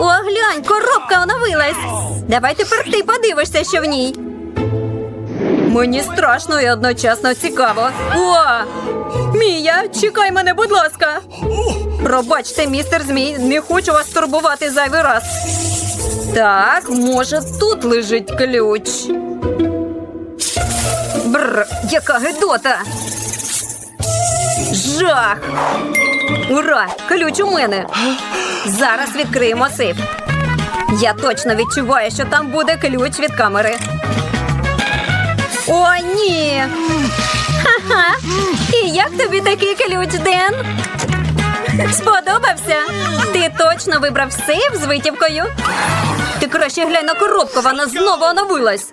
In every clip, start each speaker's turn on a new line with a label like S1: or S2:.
S1: О, глянь, коробка оновилась. Давай тепер ти подивишся, що в ній. Мені страшно і одночасно цікаво. О! Мія, чекай мене, будь ласка. Пробачте, містер Змій, не хочу вас турбувати зайвий раз. Так, може, тут лежить ключ. Бррр, яка гидота. Жах. Ура! Ключ у мене. Зараз відкриємо сейф. Я точно відчуваю, що там буде ключ від камери. О, ні. Ха-ха. І як тобі такий ключ, Ден? Сподобався? Ти точно вибрав сейф з витівкою? Ти краще глянь на коробку, вона знову оновилась.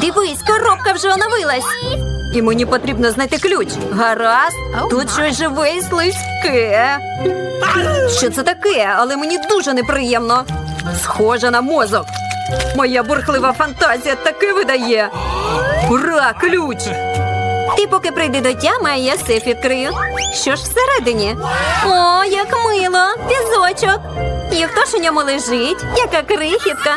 S1: Дивись, коробка вже оновилась. І мені потрібно знайти ключ. Гаразд, тут щось живе і слизьке. Що це таке? Але мені дуже неприємно. Схоже на мозок. Моя бурхлива фантазія таки видає. Ура, ключ! Ти поки прийди до тями, а я сейф відкрию. Що ж всередині? О, як мило! Пізочок. І хто ж у ньому лежить? Яка крихітка.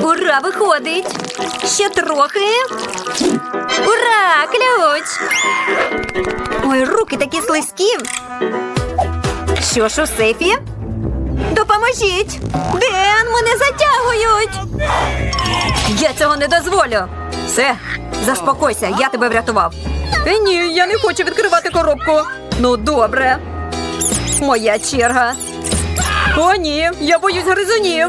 S1: Ура, виходить. Ще трохи. Ура! Ключ! Ой, руки такі слизькі. Що ж у сейфі? Допоможіть! Ден, мене затягують! Я цього не дозволю. Все, заспокойся, я тебе врятував. Е, ні, я не хочу відкривати коробку. Ну, добре. Моя черга. О, ні, я боюсь гризунів.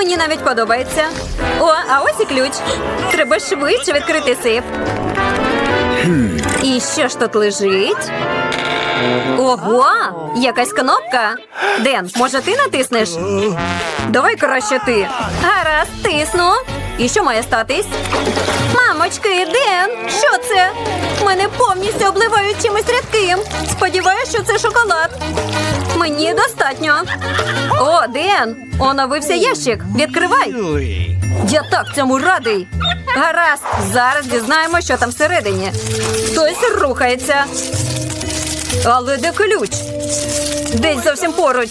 S1: Мені навіть подобається. О, а ось і ключ. Треба швидше відкрити сейф. І що ж тут лежить? Ого, якась кнопка. Ден, може ти натиснеш? Давай краще ти. Гаразд, тисну. І що має статись? Мамочки, Ден, що це? Мене повністю обливають чимось рідким. Сподіваюсь, що це шоколад. Мені достатньо. О, Ден, оновився ящик. Відкривай. Я так цьому радий. Гаразд, зараз дізнаємо, що там всередині. Хтось рухається. Але де ключ? Десь зовсім поруч.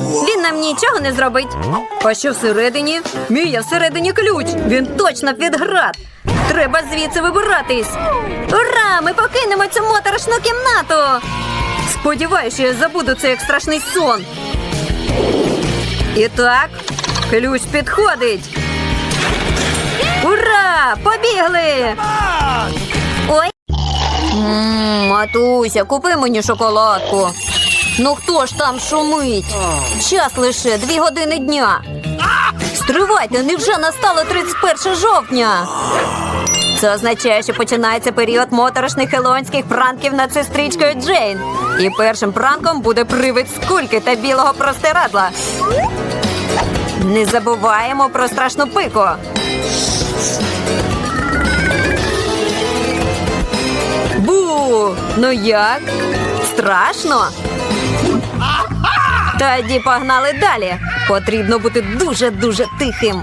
S1: Він нам нічого не зробить. А що всередині? Мія, всередині ключ. Він точно під град. Треба звідси вибиратись. Ура! Ми покинемо цю моторошну кімнату. Сподіваюся, що я забуду це як страшний сон. І так, ключ підходить. Ура! Побігли! Ой. Мм, матуся, купи мені шоколадку. Ну хто ж там шумить? Час лише дві години дня. Стривайте, невже настало 31 жовтня? Це означає, що починається період моторошних хелонських пранків над сестричкою Джейн. І першим пранком буде привид скульки та білого простирадла. Не забуваємо про страшну пику. Бу! Ну як? Страшно? Тоді погнали далі. Потрібно бути дуже-дуже тихим.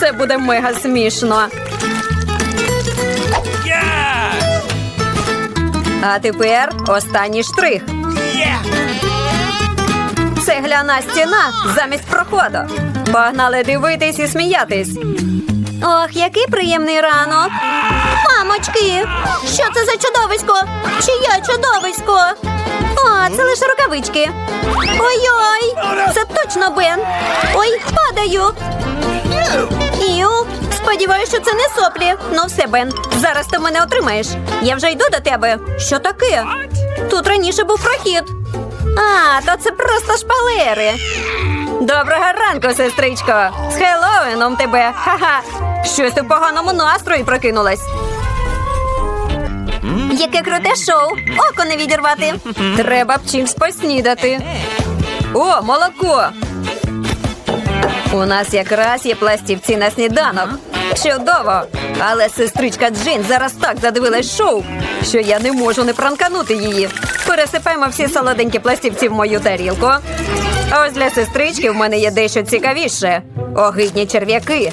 S1: Це буде мега смішно. А тепер останній штрих. Цегляна стіна замість проходу. Погнали дивитись і сміятись. Ох, який приємний ранок. Мамочки, що це за чудовисько? Чиє чудовисько? О, це лише рукавички. Ой-ой, це точно Бен. Ой, падаю. Іу, сподіваюся, що це не соплі. Ну все, Бен, зараз ти мене отримаєш. Я вже йду до тебе. Що таке? Тут раніше був прохід. А, то це просто шпалери. Доброго ранку, сестричко. З Хеллоуіном тебе. Ха-ха. Щось в поганому настрої прокинулась. Яке круте шоу! Око не відірвати. Треба б чимсь поснідати. О, молоко! У нас якраз є пластівці на сніданок. Чудово! Але сестричка Джин зараз так задивилась шоу, що я не можу не пранканути її. Пересипаємо всі солоденькі пластівці в мою тарілку. А ось для сестрички в мене є дещо цікавіше. Огидні черв'яки.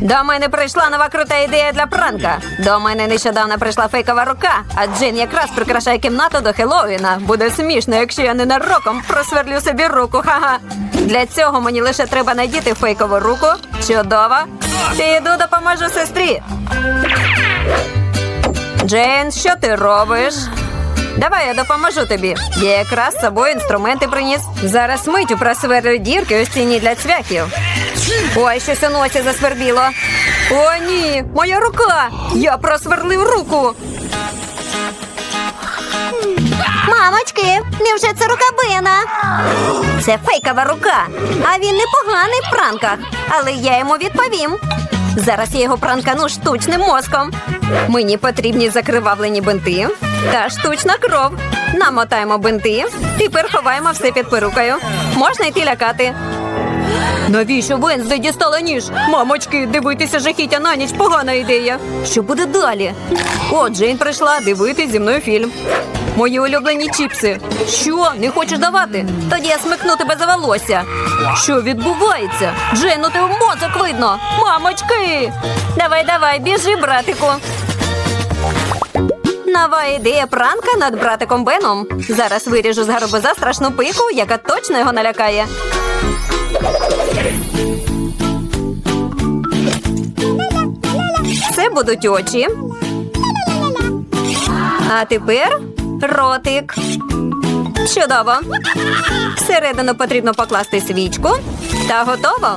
S1: До мене прийшла нова крута ідея для пранка. До мене нещодавно прийшла фейкова рука, а Джин якраз прикрашає кімнату до Хеллоуіна. Буде смішно, якщо я ненароком просверлю собі руку. Ха-ха. Для цього мені лише треба надіти фейкову руку. Чудово. Піду допоможу сестрі. Джейн, що ти робиш? Давай я допоможу тобі. Я якраз з собою інструменти приніс. Зараз миттю просверлю дірки у стіні для цвяхів. Ой, щось у носі засвербіло. О, ні, моя рука! Я просверлив руку. Мамочки, невже це рука Бена? Це фейкова рука. А він непоганий в пранках. Але я йому відповім. Зараз я його пранкану штучним мозком. Мені потрібні закривавлені бинти та штучна кров. Намотаємо бинти. Тепер ховаємо все під перукою. Можна йти лякати. Навіщо Венсди дістала ніж? Мамочки, дивитися жахіття на ніч погана ідея. Що буде далі? О, Джейн прийшла дивитись зі мною фільм. Мої улюблені чіпси. Що, не хочеш давати? Тоді я смикну тебе за волосся. Що відбувається? Джейн, у тебе мозок видно. Мамочки! Давай, давай, біжи, братику. Нова ідея пранка над братиком Беном. Зараз виріжу з гарбуза страшну пику, яка точно його налякає. Це будуть очі. А тепер ротик. Чудово. Всередину потрібно покласти свічку. Та готово.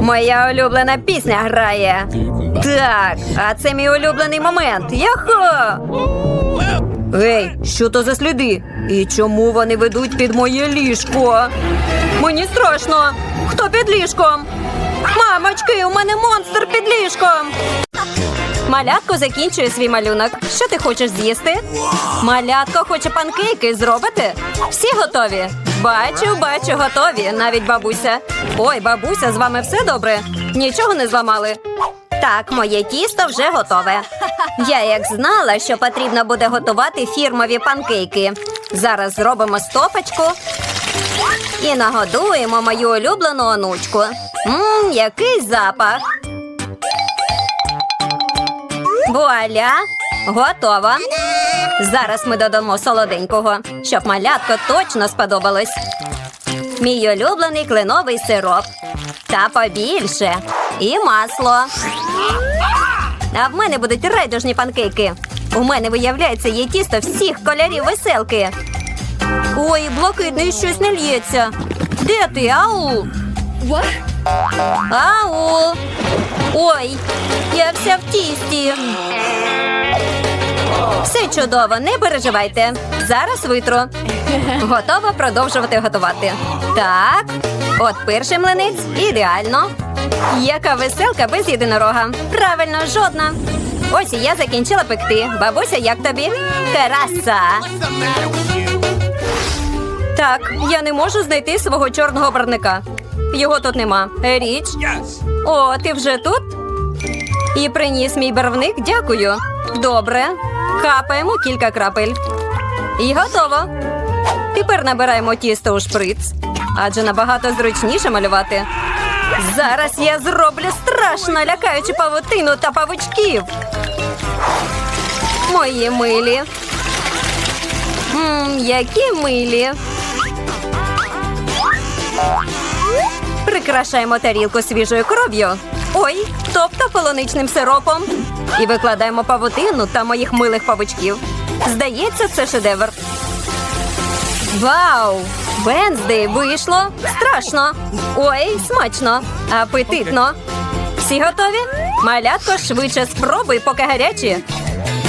S1: Моя улюблена пісня грає. Так, а це мій улюблений момент. Яхо! Ей, що то за сліди? І чому вони ведуть під моє ліжко? Мені страшно. Хто під ліжком? Мамочки, у мене монстр під ліжком. Малятко закінчує свій малюнок. Що ти хочеш з'їсти? Малятко хоче панкейки зробити? Всі готові? Бачу, бачу, готові. Навіть бабуся. Ой, бабуся, з вами все добре? Нічого не зламали. Так, моє тісто вже готове. Я як знала, що потрібно буде готувати фірмові панкейки. Зараз зробимо стопочку і нагодуємо мою улюблену онучку. Мм, який запах. Вуаля! Готово. Зараз ми додамо солоденького, щоб малятко точно сподобалось. Мій улюблений кленовий сироп. Та побільше. І масло. А в мене будуть райдужні панкейки. У мене, виявляється, є тісто всіх кольорів веселки. Ой, блакитний щось не лється. Де ти, ау? Ау! Ой, я вся в тісті. Все чудово, не переживайте. Зараз витру. Готова продовжувати готувати. Так, от перший млинець ідеально. Яка веселка без єдинорога. Правильно, жодна. Ось і я закінчила пекти. Бабуся, як тобі? Краса. Так, я не можу знайти свого чорного барника. Його тут нема. Річ. О, ти вже тут? І приніс мій барвник, дякую. Добре. Капаємо кілька крапель. І готово. Тепер набираємо тісто у шприц, адже набагато зручніше малювати. Зараз я зроблю страшно лякаючу павутину та павучків. Мої милі. Мм, які милі. Прикрашаємо тарілку свіжою кров'ю. Ой, тобто полуничним сиропом. І викладаємо павутину та моїх милих павучків. Здається, це шедевр. Вау! Венздей вийшло страшно. Ой, смачно, апетитно. Всі готові? Малятко, швидше спробуй, поки гарячі.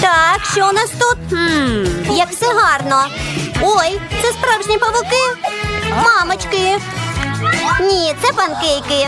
S2: Так, що у нас тут? Хм, як все гарно. Ой, це справжні павуки. Мамочки. Ні, це панкейки.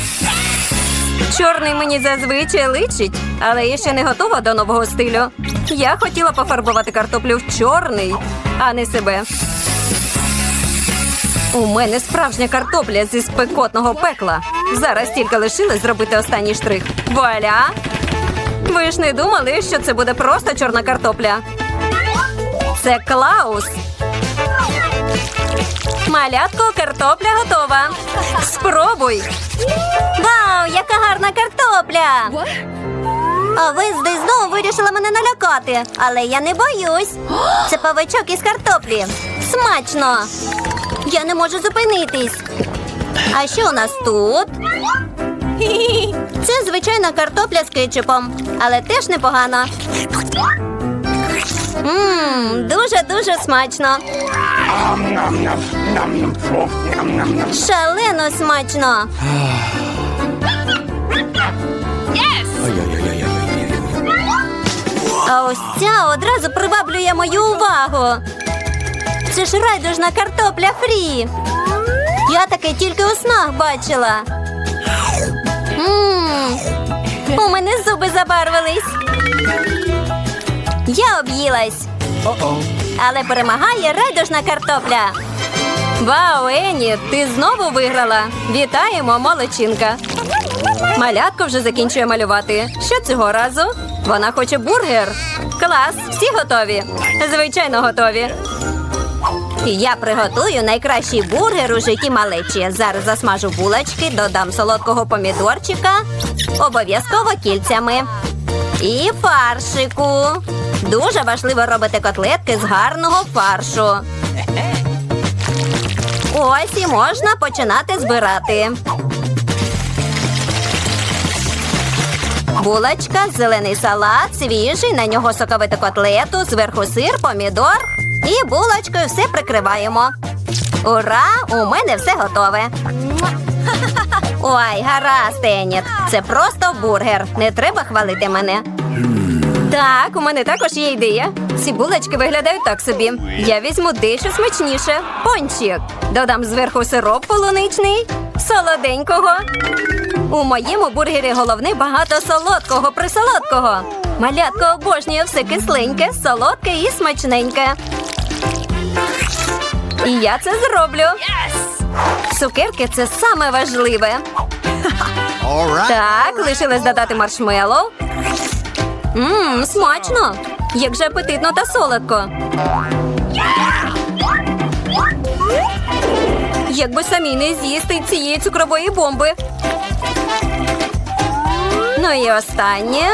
S1: Чорний мені зазвичай личить, але я ще не готова до нового стилю. Я хотіла пофарбувати картоплю в чорний, а не себе. У мене справжня картопля зі спекотного пекла. Зараз тільки лишилось зробити останній штрих. Вуаля! Ви ж не думали, що це буде просто чорна картопля? Це Клаус. Малятко, картопля готова. Спробуй.
S2: Вау, яка гарна картопля! А ви здесь знову вирішила мене налякати, але я не боюсь. Це павичок із картоплі. Смачно! Я не можу зупинитись. А що у нас тут? Це звичайна картопля з кетчупом, але теж непогано. Ммм, дуже-дуже смачно. Шалено смачно. А ось ця одразу приваблює мою увагу. Це ж райдужна картопля фрі. Я таке тільки у снах бачила. Мм, у мене зуби забарвились. Я об'їлась, але перемагає райдужна картопля.
S1: Вау, Ені, ти знову виграла. Вітаємо, молодчинка. Малятко вже закінчує малювати. Що цього разу? Вона хоче бургер. Клас, всі готові? Звичайно, готові. Я приготую найкращий бургер у житті малечі. Зараз засмажу булочки, додам солодкого помідорчика, обов'язково кільцями. І фаршику. Дуже важливо робити котлетки з гарного фаршу. Ось і можна починати збирати. Булочка, зелений салат, свіжий, на нього соковиту котлету, зверху сир, помідор. І булочкою все прикриваємо. Ура! У мене все готове. Ой, гаразд, Еніт. Це просто бургер. Не треба хвалити мене. Так, у мене також є ідея. Ці булочки виглядають так собі. Я візьму дещо смачніше. Пончик. Додам зверху сироп полуничний, солоденького. У моєму бургері головне багато солодкого присолодкого. Малятко обожнює все кисленьке, солодке і смачненьке. І я це зроблю. Цукерки це саме важливе.
S3: Right.
S1: Так, лишилось додати маршмеллоу. Мм, смачно. Як же апетитно та солодко. Якби самі не з'їсти цієї цукрової бомби. Ну і останнє.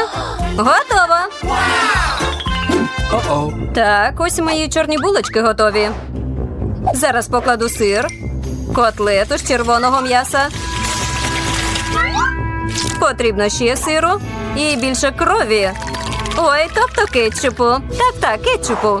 S1: Готово. Так, ось мої чорні булочки готові. Зараз покладу сир, котлету з червоного м'яса. Потрібно ще сиру і більше крові. Ой, тобто кетчупу. Так, так, кетчупу.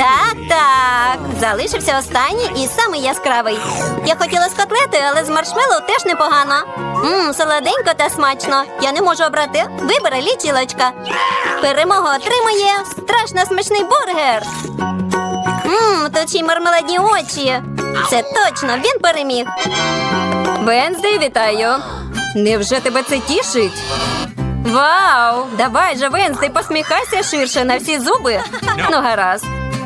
S1: Так, так. Залишився останній і самий яскравий. Я хотіла з котлетою, але з маршмеллоу теж непогано. Мм, солоденько та смачно. Я не можу обрати. Вибери лічилочка. Перемогу отримує страшно смачний бургер. Мм, тут мармеладні очі. Це точно він переміг. Венздей, вітаю. Невже тебе це тішить? Вау! Давай же, Венздей, посміхайся ширше на всі зуби. Ну, гаразд.